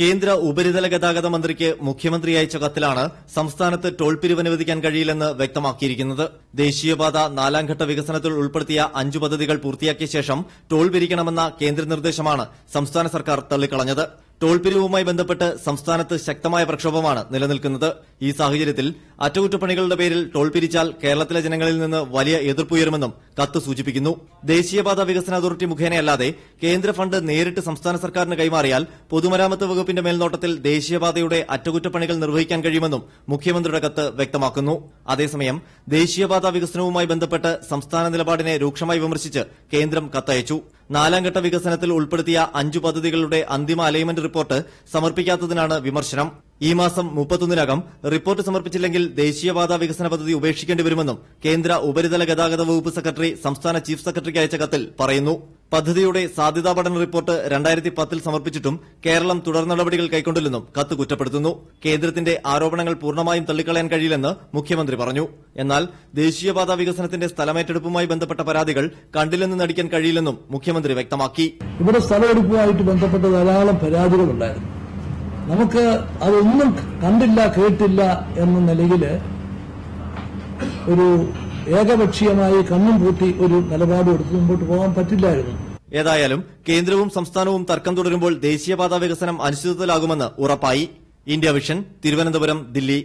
കേന്ദ്ര ഉപരിതല ഗതാഗത മന്ത്രിക്ക് മുഖ്യമന്ത്രി അയച്ച കത്തിലാണ് സംസ്ഥാനത്ത് ടോൾ പിരിവ് അനുവദിക്കാൻ കഴിയില്ലെന്ന് വ്യക്തമാക്കിയിരിക്കുന്നത്. ദേശീയപാത നാലാംഘട്ട വികസനത്തിൽ ഉൾപ്പെടുത്തിയ അഞ്ച് പദ്ധതികൾ പൂർത്തിയാക്കിയ ശേഷം ടോൾ പിരിക്കണമെന്ന കേന്ദ്ര നിർദ്ദേശമാണ് സംസ്ഥാന സർക്കാർ തള്ളിക്കളഞ്ഞത്. ടോൾ പിരിവുമായി ബന്ധപ്പെട്ട് സംസ്ഥാനത്ത് ശക്തമായ പ്രക്ഷോഭമാണ് നിലനിൽക്കുന്നത്. ഈ സാഹചര്യത്തിൽ അറ്റകുറ്റപ്പണികളുടെ പേരിൽ ടോൾ പിരിച്ചാൽ കേരളത്തിലെ ജനങ്ങളിൽ നിന്ന് വലിയ എതിർപ്പുയരുമെന്നും കത്ത് സൂചിപ്പിക്കുന്നു. ദേശീയപാത വികസന അതോറിറ്റി മുഖേനയല്ലാതെ കേന്ദ്ര ഫണ്ട് നേരിട്ട് സംസ്ഥാന സർക്കാരിന് കൈമാറിയാൽ പൊതുമരാമത്ത് വകുപ്പിന്റെ മേൽനോട്ടത്തിൽ ദേശീയപാതയുടെ അറ്റകുറ്റപ്പണികൾ നിർവഹിക്കാൻ കഴിയുമെന്നും മുഖ്യമന്ത്രിയുടെ കത്ത് വ്യക്തമാക്കുന്നു. അതേസമയം ദേശീയപാത വികസനവുമായി ബന്ധപ്പെട്ട് സംസ്ഥാന നിലപാടിനെ രൂക്ഷമായി വിമർശിച്ച് കേന്ദ്രം കത്തയച്ചു. നാലാംഘട്ട വികസനത്തിൽ ഉൾപ്പെടുത്തിയ അഞ്ചു പദ്ധതികളുടെ അന്തിമ അലൈൻമെന്റ് റിപ്പോർട്ട് സമർപ്പിക്കാത്തതിനാണ് വിമർശനം. ഈ മാസം മുപ്പത്തൊന്നിനകം റിപ്പോർട്ട് സമർപ്പിച്ചില്ലെങ്കിൽ ദേശീയപാത വികസന പദ്ധതി ഉപേക്ഷിക്കേണ്ടി വരുമെന്നും കേന്ദ്ര ഉപരിതല ഗതാഗത വകുപ്പ് സെക്രട്ടറി സംസ്ഥാന ചീഫ് സെക്രട്ടറിക്ക് അയച്ച കത്തിൽ പറയുന്നു. പദ്ധതിയുടെ സാധ്യതാ പഠന റിപ്പോർട്ട് രണ്ടായിരത്തി പത്തിൽ സമർപ്പിച്ചിട്ടും കേരളം തുടർ നടപടികൾ കൈക്കൊണ്ടില്ലെന്നും കത്ത് കുറ്റപ്പെടുത്തുന്നു. കേന്ദ്രത്തിന്റെ ആരോപണങ്ങൾ പൂർണമായും തള്ളിക്കളയാൻ കഴിയില്ലെന്ന് മുഖ്യമന്ത്രി പറഞ്ഞു. എന്നാൽ ദേശീയപാത വികസനത്തിന്റെ സ്ഥലമേറ്റെടുപ്പുമായി ബന്ധപ്പെട്ട പരാതികൾ കണ്ടില്ലെന്ന് നടിക്കാൻ കഴിയില്ലെന്നും മുഖ്യമന്ത്രി വ്യക്തമാക്കി. ഇവിടെ സ്ഥലമെടുപ്പുമായിട്ട് ബന്ധപ്പെട്ട ധാരാളം പരാതികളുണ്ടായിരുന്നു. നമുക്ക് അതൊന്നും കണ്ടില്ല കേട്ടില്ല എന്ന നിലയിൽ ഒരു ഏകപക്ഷീയമായി കണ്ണും പൂട്ടി ഒരു നിലപാട് എടുത്ത് മുമ്പോട്ട് പോകാൻ പറ്റില്ലായിരുന്നു. ഏതായാലും കേന്ദ്രവും സംസ്ഥാനവും തർക്കം തുടരുമ്പോൾ ദേശീയപാത വികസനം അനിശ്ചിതത്വത്തിലാകുമെന്ന് ഉറപ്പായി. India Vision Thiruvananthapuram Delhi.